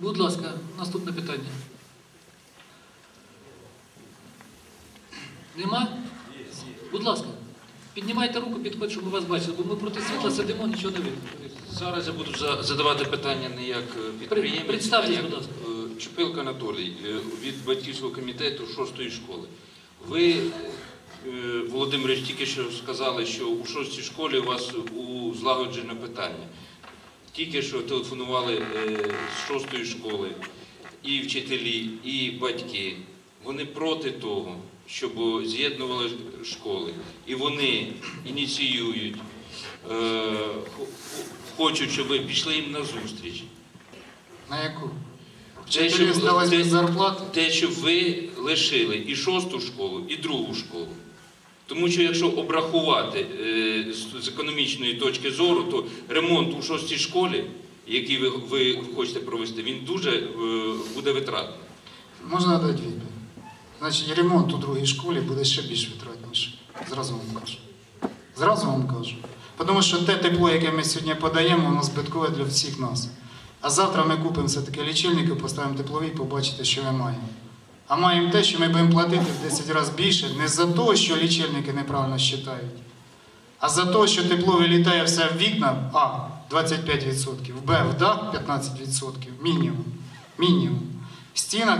Будь ласка, наступне питання. Нема? Будь ласка, піднімайте руку, підходь, щоб ми вас бачили, бо ми проти світла сидимо, нічого не видно. Зараз я буду за- задавати питання не як е, підприємець, а Представтесь, як будь ласка. е, Чупилка Анатолій е, від батьківського комітету шостої школи. Ви, е, Володимирович, тільки що сказали, що у шостій школі у вас узлагоджене питання. Тільки що телефонували е, з шостої школи і вчителі, і батьки. Вони проти того, щоб з'єднували школи. І вони ініціюють, е, хочуть, щоб ви пішли їм на зустріч. На яку? Те, здалась те- те, що ви лишили і шосту школу, і другу школу. Тому що якщо обрахувати е, з- економічної точки зору, то ремонт у шостій школі, який ви, ви хочете провести, він дуже е, буде витратний. Можна дати відповідь. Значить, ремонт у другій школі буде ще більш витратніший. Зразу вам кажу. Зразу вам кажу. Тому що те тепло, яке ми сьогодні подаємо, воно збиткове для всіх нас. А завтра ми купимо все-таки лічильники, поставимо теплові, побачите, що ми маємо. А маємо те, що ми будемо платити в 10 разів більше не за те, що лічильники неправильно считають, а за те, що тепло вилітає все в вікна, а 25%, в Б, в дах 15%, мінімум. Мінімум. В стінах,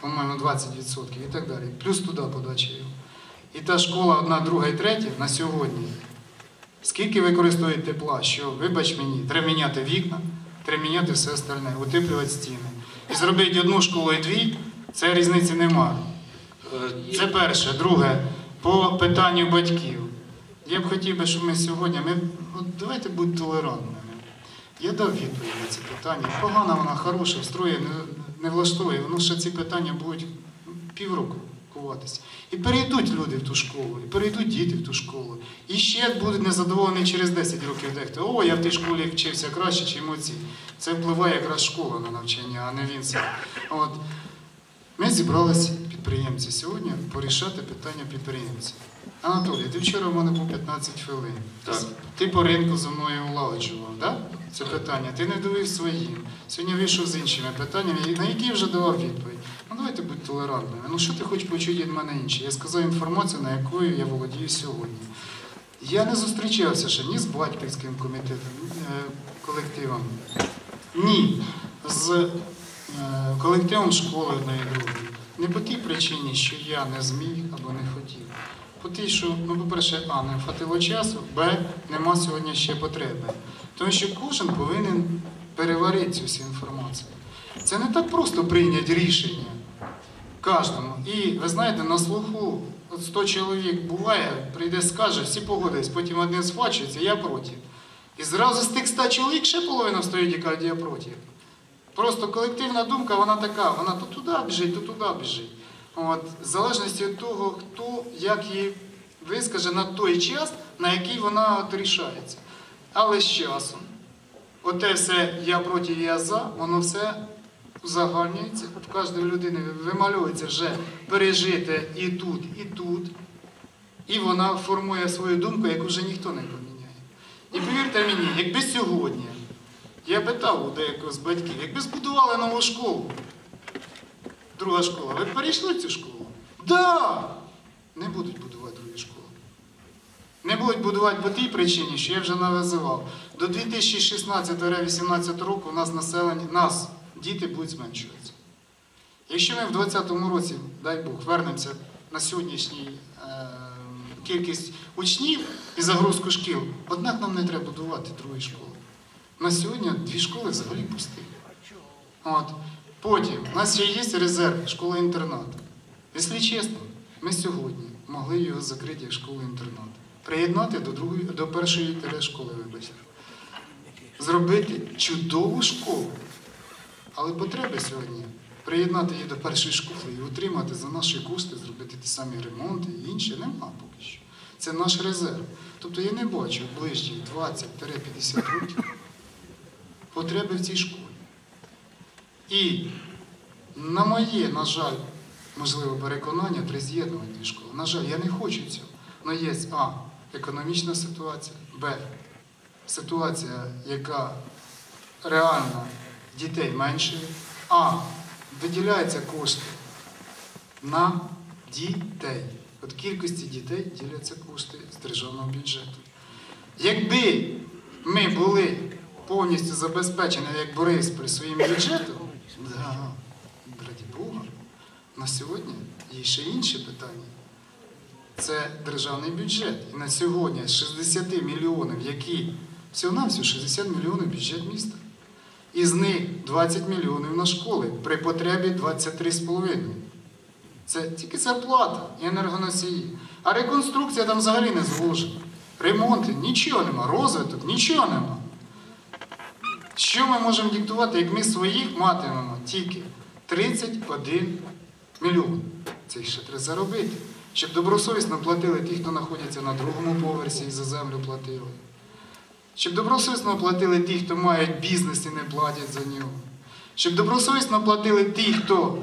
по-моєму, 20% і так далі. Плюс туди подача його. І та школа, одна, друга і третя на сьогодні. Скільки використовують тепла, що, вибач мені, треба міняти вікна, треба міняти все остальне, утеплювати стіни. І зробити одну школу і дві, це різниці немає. Е, Це перше. Друге, по питанню батьків. Я б хотів би, щоб ми сьогодні, ми, от давайте будемо толерантними. Я дав відповідь на ці питання. Погана вона, хороша, встроє, не, влаштовує. Воно ще ці питання будуть півроку куватися. І перейдуть люди в ту школу, і перейдуть діти в ту школу. І ще будуть незадоволені через 10 років дехто. О, я в тій школі вчився краще, ніж оці. Це впливає якраз школа на навчання, а не він сам. Ми зібралися підприємці сьогодні порішати питання підприємців. Анатолій, ти вчора в мене був 15 хвилин. Так. Ти по ринку зі мною улагоджував, да? це питання. Ти не довів своїм. Сьогодні вийшов з іншими питаннями, на які вже давав відповідь. Ну давайте будь толерантними. Ну що ти хочеш почути від мене інше? Я сказав інформацію, на якою я володію сьогодні. Я не зустрічався ще ні з батьківським комітетом, е, колективом, ні з колективом школи одної другої. Не по тій причині, що я не зміг або не хотів. По тій, що, ну, по-перше, А, не хватило часу, Б, нема сьогодні ще потреби. Тому що кожен повинен переварити цю всю інформацію. Це не так просто прийняти рішення кожному. І ви знаєте, на слуху от 100 чоловік буває, прийде, скаже, всі погодились, потім один схвачується, я проти. І зразу з тих 100 чоловік ще половина стоїть і каже, я проти. Просто колективна думка, вона така, вона то туди біжить, то туди біжить. От, в залежності від того, хто як її вискаже на той час, на який вона от рішається. Але з часом, оте все я проти, я за, воно все узагальнюється, в кожної людини вимальовується вже пережити і тут, і тут. І вона формує свою думку, яку вже ніхто не поміняє. І повірте мені, якби сьогодні, я питав у деякого з батьків, якби збудували нову школу, друга школа, ви б перейшли цю школу? Да! Не будуть будувати другу школу. Не будуть будувати по тій причині, що я вже навизивав. До 2016-2018 року у нас населення, нас, діти будуть зменшуватися. Якщо ми в 2020 році, дай Бог, вернемося на сьогоднішній е, кількість учнів і загрузку шкіл, однак нам не треба будувати другої школи. На сьогодні дві школи взагалі пусті. От. Потім, у нас ще є резерв школи-інтернат. Якщо чесно, ми сьогодні могли його закрити як школу-інтернат. Приєднати до, другої, до першої школи, вибачте. Зробити чудову школу. Але потреби сьогодні приєднати її до першої школи і утримати за наші кошти, зробити ті самі ремонти і інше нема поки що. Це наш резерв. Тобто я не бачу ближчі 20-50 років потреби в цій школі. І на моє, на жаль, можливо, переконання при з'єднуванні школи. На жаль, я не хочу цього. Але є А. Економічна ситуація, Б. Ситуація, яка реально дітей менше, А. Виділяються кошти на дітей. От кількості дітей діляться кошти з державного бюджету. Якби ми були повністю забезпечені, як Бориспіль, своїм бюджетом, да, раді Бога, на сьогодні є ще інші питання. Це державний бюджет. І на сьогодні з 60 мільйонів, які всього-навсього 60 мільйонів бюджет міста. Із них 20 мільйонів на школи при потребі 23,5. Це тільки зарплата і енергоносії. А реконструкція там взагалі не зложена. Ремонти, нічого нема, розвиток, нічого нема. Що ми можемо диктувати, як ми своїх матимемо тільки 31 мільйон. Це ще треба заробити. Щоб добросовісно платили ті, хто знаходиться на другому поверсі і за землю платили. Щоб добросовісно платили ті, хто мають бізнес і не платять за нього. Щоб добросовісно платили ті, хто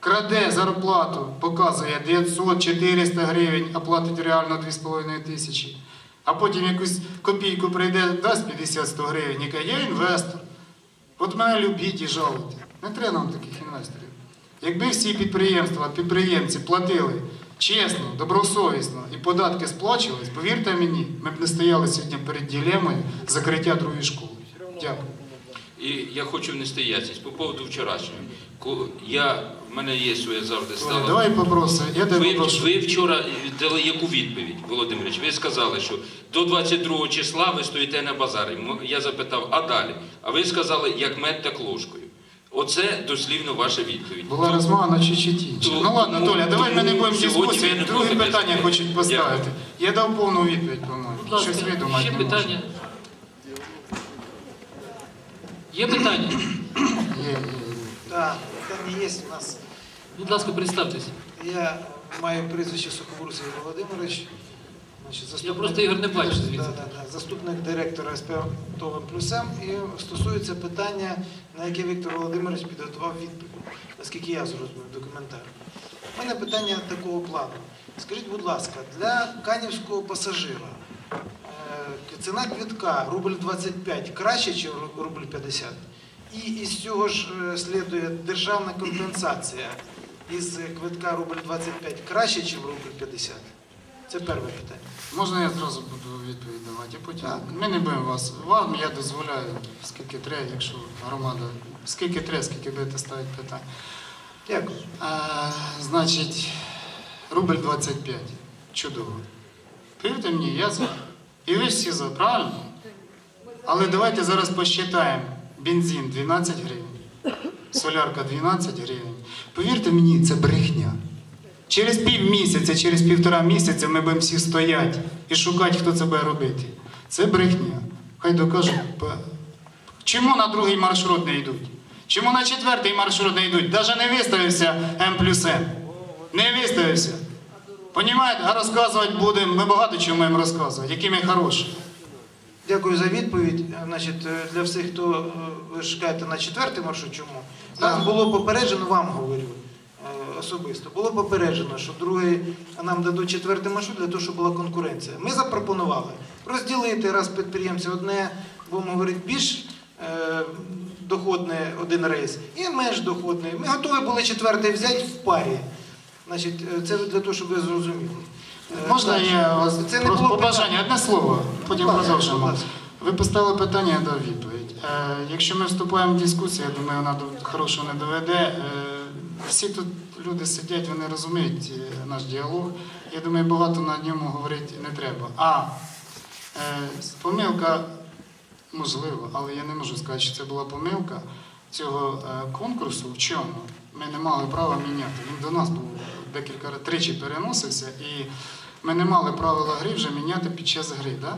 краде зарплату, показує 900-400 гривень, а платить реально 2,5 тисячі. А потім якусь копійку прийде, дасть 50-100 гривень і каже, я інвестор. От мене любіть і жалуйте. Не треба нам таких інвесторів. Якби всі підприємства, підприємці платили чесно, добросовісно і податки сплачувались, повірте мені, ми б не стояли сьогодні перед ділемою закриття другої школи. Дякую. І я хочу внести ясність по поводу вчорашнього. Я, в мене є своє завжди стало. давай попросимо. Я тебе Ви, попрошу. ви вчора дали яку відповідь, Володимирович? Ви сказали, що до 22 числа ви стоїте на базарі. Я запитав, а далі? А ви сказали, як мед так ложкою. Оце дослівно ваша відповідь. Була То- розмова на чуть-чуть інше. То- Ну ладно, Толя, давай ми не будемо дискусії. Друге питання без- хочуть поставити. Дякую. Я дав повну відповідь, по-моєму. Щось видумати ще питання. Є питання? Є, є, є. Так, питання є у нас. Будь ласка, представтеся. Я маю прізвище Сухобур Сергій Володимирович. Значить, Я просто Ігор не бачу звідси. Да, да, да. Заступник директора СП «Товим плюсем. І стосується питання, на яке Віктор Володимирович підготував відповідь, наскільки я зрозумів документарно. У мене питання такого плану. Скажіть, будь ласка, для канівського пасажира е, ціна квітка рубль 25 краще, чи рубль 50? І із цього ж е, слідує державна компенсація із квитка рубль 25 краще, чи рубль 50? Це перше питання. Можна я зразу буду відповідь давати, а потім. Так. Ми не будемо вас. Вам я дозволяю, скільки треба, якщо громада, скільки треба, скільки будете ставити питань. Дякую. А, значить, рубль 25. Чудово. Повірте мені, я за. І ви всі за, правильно? Але давайте зараз посчитаємо. Бензин 12 гривень, солярка 12 гривень. Повірте мені, це брехня. Через пів місяця, через півтора місяця ми будемо всі стояти і шукати, хто це буде робити. Це брехня. Хай докажуть. Чому на другий маршрут не йдуть? Чому на четвертий маршрут не йдуть? Навіть не виставився М плюс М. Не виставився. Понімаєте, а розказувати будемо, ми багато чого маємо розказувати, які ми хороші. Дякую за відповідь. Значить, е, для всіх, хто е, ви кажете на четвертий маршрут, чому? Нас було попереджено, вам говорю е, особисто, було попереджено, що другий нам дадуть четвертий маршрут для того, щоб була конкуренція. Ми запропонували розділити раз підприємці одне, будемо говорити, більш е, доходний один рейс і менш доходний. Ми готові були четвертий взяти в парі. Значить, це для того, щоб ви зрозуміли. Е, Можна я вас Це не було побажання, одне слово, потім продовжимо. Ви поставили питання, я дав відповідь. Е, якщо ми вступаємо в дискусію, я думаю, вона до хорошого не доведе. Е, всі тут люди сидять, вони розуміють е, наш діалог. Я думаю, багато на ньому говорити не треба. А е, помилка можливо, але я не можу сказати, що це була помилка цього е, конкурсу. В чому? Ми не мали права міняти. Він до нас був декілька разів тричі переносився, і ми не мали правила гри вже міняти під час гри. Да?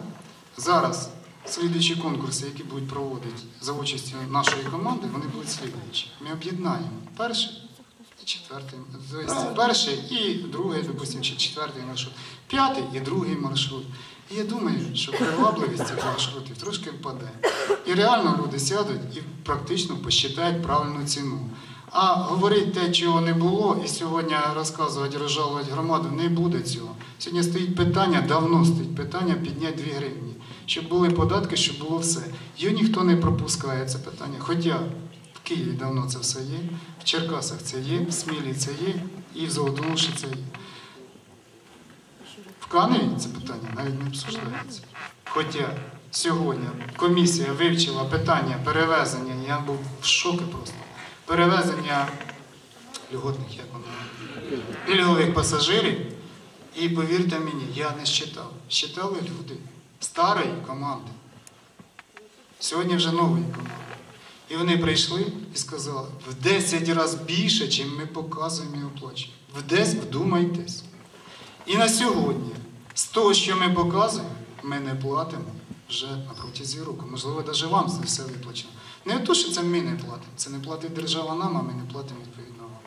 Зараз слідуючі конкурси, які будуть проводити за участю нашої команди, вони будуть слідуючі. Ми об'єднаємо перший і четвертий, тобто перший і другий, допустимо, чи четвертий маршрут, п'ятий і другий маршрут. І я думаю, що привабливість цих маршрутів трошки впаде. І реально люди сядуть і практично посчитають правильну ціну. А говорити те, чого не було, і сьогодні розказувати, розжалувати громаду, не буде цього. Сьогодні стоїть питання, давно стоїть питання підняти 2 гривні, щоб були податки, щоб було все. Його ніхто не пропускає це питання. Хоча В Києві давно це все є, в Черкасах це є, в Смілі це є, і в Золотоноші це є. В Каневі це питання навіть не обсуждається. Хоча сьогодні комісія вивчила питання перевезення, я був в шокі просто. Перевезення льготних, як воно, пільгових пасажирів. І повірте мені, я не щитав. Щитали люди старої команди. Сьогодні вже нової команди. І вони прийшли і сказали, в 10 разів більше, чим ми показуємо і оплачуємо. В 10 вдумайтесь. І на сьогодні, з того, що ми показуємо, ми не платимо вже на протязі року. Можливо, навіть вам це все виплачено. Не те, що це ми не платимо, це не платить держава нам, а ми не платимо відповідно вам.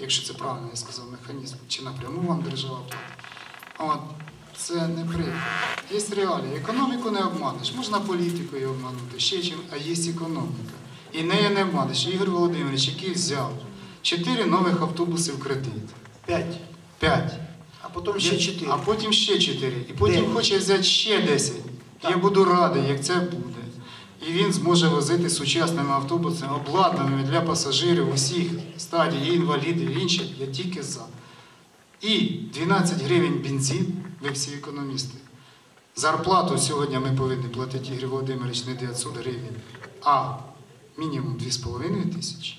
Якщо це правильно я сказав механізм, чи напряму вам держава платить. От, це не приклад. Є реалії. Економіку не обманеш. Можна політикою обманути, ще чим, а є економіка. І нею не обманеш. Ігор Володимирович, який взяв чотири нових автобуси в кредит. П'ять. П'ять. А потім ще чотири. А потім ще 4. І потім Дев'ять. хоче взяти ще 10. Я буду радий, як це буде. І він зможе возити сучасними автобусами, обладнаними для пасажирів усіх стадій, і інвалідів, і інших. Я тільки за. І 12 гривень бензин, ви всі економісти. Зарплату сьогодні ми повинні платити Ігор Володимирович не 900 гривень, а мінімум 2,5 тисячі.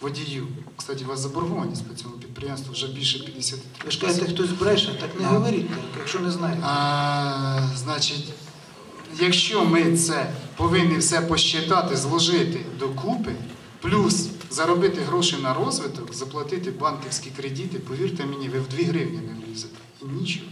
Водію. Кстати, у вас заборгованість по цьому підприємству вже більше 50 тисяч. Ви ж кажете, хтось бреше, так не говоріть, якщо не знаєте. а, значить, якщо ми це повинні все посчитати, зложити докупи, плюс заробити гроші на розвиток, заплатити банківські кредити, повірте мені, ви в 2 гривні не влізете. І нічого.